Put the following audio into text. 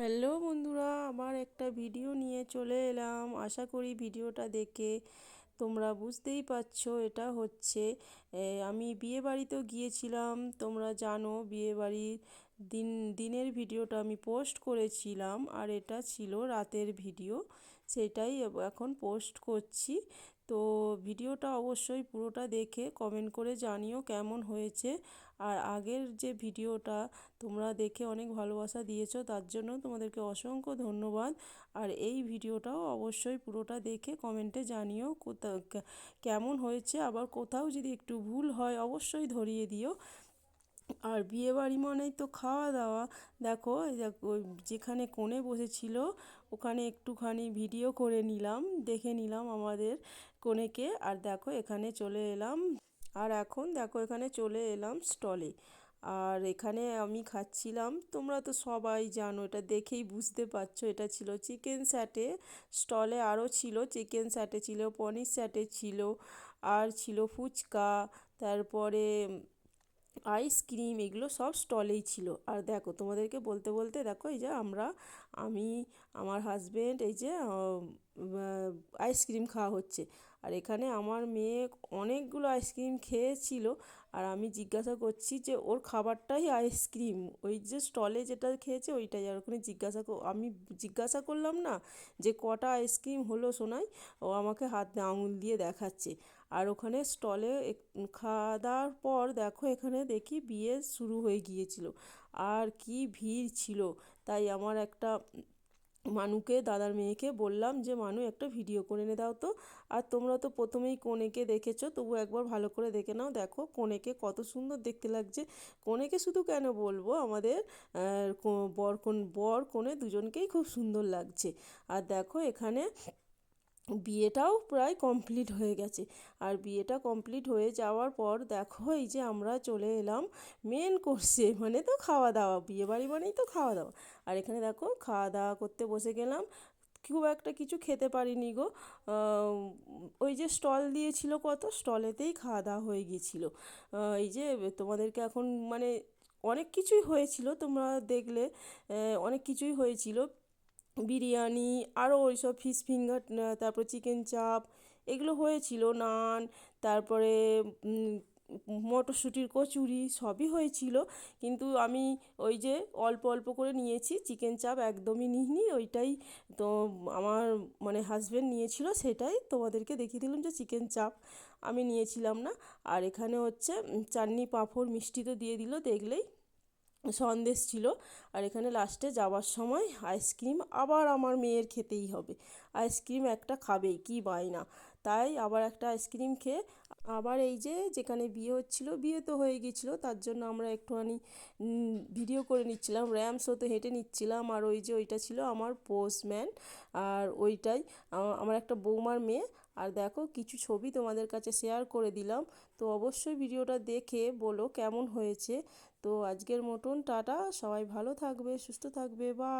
Hello বন্ধুরা, আমার একটা ভিডিও নিয়ে চলে এলাম। আশা করি ভিডিওটা দেখে তোমরা বুঝতেই পারছ, এটা হচ্ছে আমি বিয়ে বাড়িতেও গিয়েছিলাম। তোমরা জানো, বিয়ে বাড়ির দিন, দিনের ভিডিওটা আমি পোস্ট করেছিলাম, আর এটা ছিল রাতের ভিডিও। সেটাই এখন পোস্ট করছি। তো ভিডিওটা অবশ্যই পুরোটা দেখে কমেন্ট করে জানিও কেমন হয়েছে। আর আগের যে ভিডিওটা তোমরা দেখে অনেক ভালোবাসা দিয়েছ, তার জন্য তোমাদেরকে অসংখ্য ধন্যবাদ। আর এই ভিডিওটাও অবশ্যই পুরোটা দেখে কমেন্টে জানিও কোথা কেমন হয়েছে। আবার কোথাও যদি একটু ভুল হয়, অবশ্যই ধরিয়ে দিও। আর বিয়েবাড়ি মানেই তো খাওয়া দাওয়া দেখো যেখানে কোণে বসেছিল, ওখানে একটুখানি ভিডিও করে নিলাম, দেখে নিলাম আমাদের কনেকে আর দেখো, এখানে চলে এলাম। আর এখন দেখো, এখানে চলে এলাম স্টলে। আর এখানে আমি খাচ্ছিলাম, তোমরা তো সবাই জানো, এটা দেখেই বুঝতে পারছ, এটা ছিল চিকেন স্যাটে। স্টলে আরও ছিল চিকেন স্যাটে ছিল, পনির স্যাটে ছিল, আর ছিল ফুচকা, তারপরে আইসক্রিম এগুলো সব স্টলেই ছিল। আর দেখো, তোমাদেরকে বলতে বলতে দেখো, এই যে আমরা, আমি, আমার হাজব্যান্ড এই যে আইসক্রিম খাওয়া হচ্ছে। আর এখানে আমার মেয়ে অনেকগুলো আইসক্রিম খেয়েছিল। আর আমি জিজ্ঞাসা করছি যে, ওর খাবারটাই আইসক্রিম ওই যে স্টলে যেটা খেয়েছে, ওইটাই। আর ওখানে জিজ্ঞাসা আমি জিজ্ঞাসা করলাম না যে, কটা আইসক্রিম হলো সোনাই? ও আমাকে হাত আঙুল দিয়ে দেখাচ্ছে। আর ওখানে স্টলে খাওয়া দাওয়ার পর দেখো এখানে দেখি বিয়ে শুরু হয়ে গিয়েছিল। আর কি ভিড় ছিল। তাই আমার একটা মানুকে, দাদার মেয়েকে বললাম যে, মানু, একটা ভিডিও করে এনে দাও তো। আর তোমরা তো প্রথমেই কনেকে দেখেছ তবু একবার ভালো করে দেখে নাও। দেখো কনেকে কত সুন্দর দেখতে লাগছে। কনেকে শুধু কেন বলব? আমাদের বর কোন, বর কনে দুজনকেই খুব সুন্দর লাগছে। আর দেখো এখানে বিয়েটাও প্রায় কমপ্লিট হয়ে গেছে। আর বিয়েটা কমপ্লিট হয়ে যাওয়ার পর দেখো, এই যে আমরা চলে এলাম মেন কোর্সে মানে তো খাওয়া দাওয়া বিয়ে বাড়ি মানেই তো খাওয়া দাওয়া আর এখানে দেখো খাওয়া দাওয়া করতে বসে গেলাম। খুব একটা কিছু খেতে পারিনি গো। ওই যে স্টল দিয়েছিল কত স্টলেতেই খাওয়া দাওয়া হয়ে গিয়েছিল। এই যে তোমাদেরকে এখন মানে অনেক কিছুই হয়েছিল, তোমরা দেখলে অনেক কিছুই হয়েছিল। বিরিয়ানি আরও ওই সব ফিশ ফিঙ্গার তারপর চিকেন চাপ এগুলো হয়েছিল নান, তারপরে মটরশুঁটির কচুরি, সবই হয়েছিল। কিন্তু আমি ওই যে অল্প অল্প করে নিয়েছি চিকেন চাপ একদমই নিইনি, ওইটাই তো আমার মানে হাজব্যান্ড নিয়েছিল সেটাই। তোমাদেরকে দেখিয়ে দিলাম যে চিকেন চাপ আমি নিয়েছিলাম না। আর এখানে হচ্ছে চাটনি পাঁপড় মিষ্টি তো দিয়ে দিল, দেখলেই সন্দেশ ছিল। আর এখানে লাস্টে যাওয়ার সময় আইসক্রিম আবার আমার মেয়ের খেতেই হবে। আইসক্রিম একটা খাবেই, কি বায়না তাই আবার একটা আইসক্রিম খেয়ে, আবার এই যে যেখানে বিয়ে হচ্ছিল, বিয়ে তো হয়ে গিয়েছিল, তার জন্য আমরা একটুখানি ভিডিও করে নিচ্ছিলাম, র্যাম শোতে হেঁটে নিচ্ছিলাম, আর ওই যে ওইটা ছিল আমার পোস্টম্যান আর ওইটাই আমার একটা বৌমার মেয়ে, আর দেখো কিছু ছবি তোমাদের কাছে শেয়ার করে দিলাম। তো অবশ্যই ভিডিওটা দেখে বলো কেমন হয়েছে। তো আজকের মতন, টাটা, সবাই ভালো থাকবে, সুস্থ থাকবে বা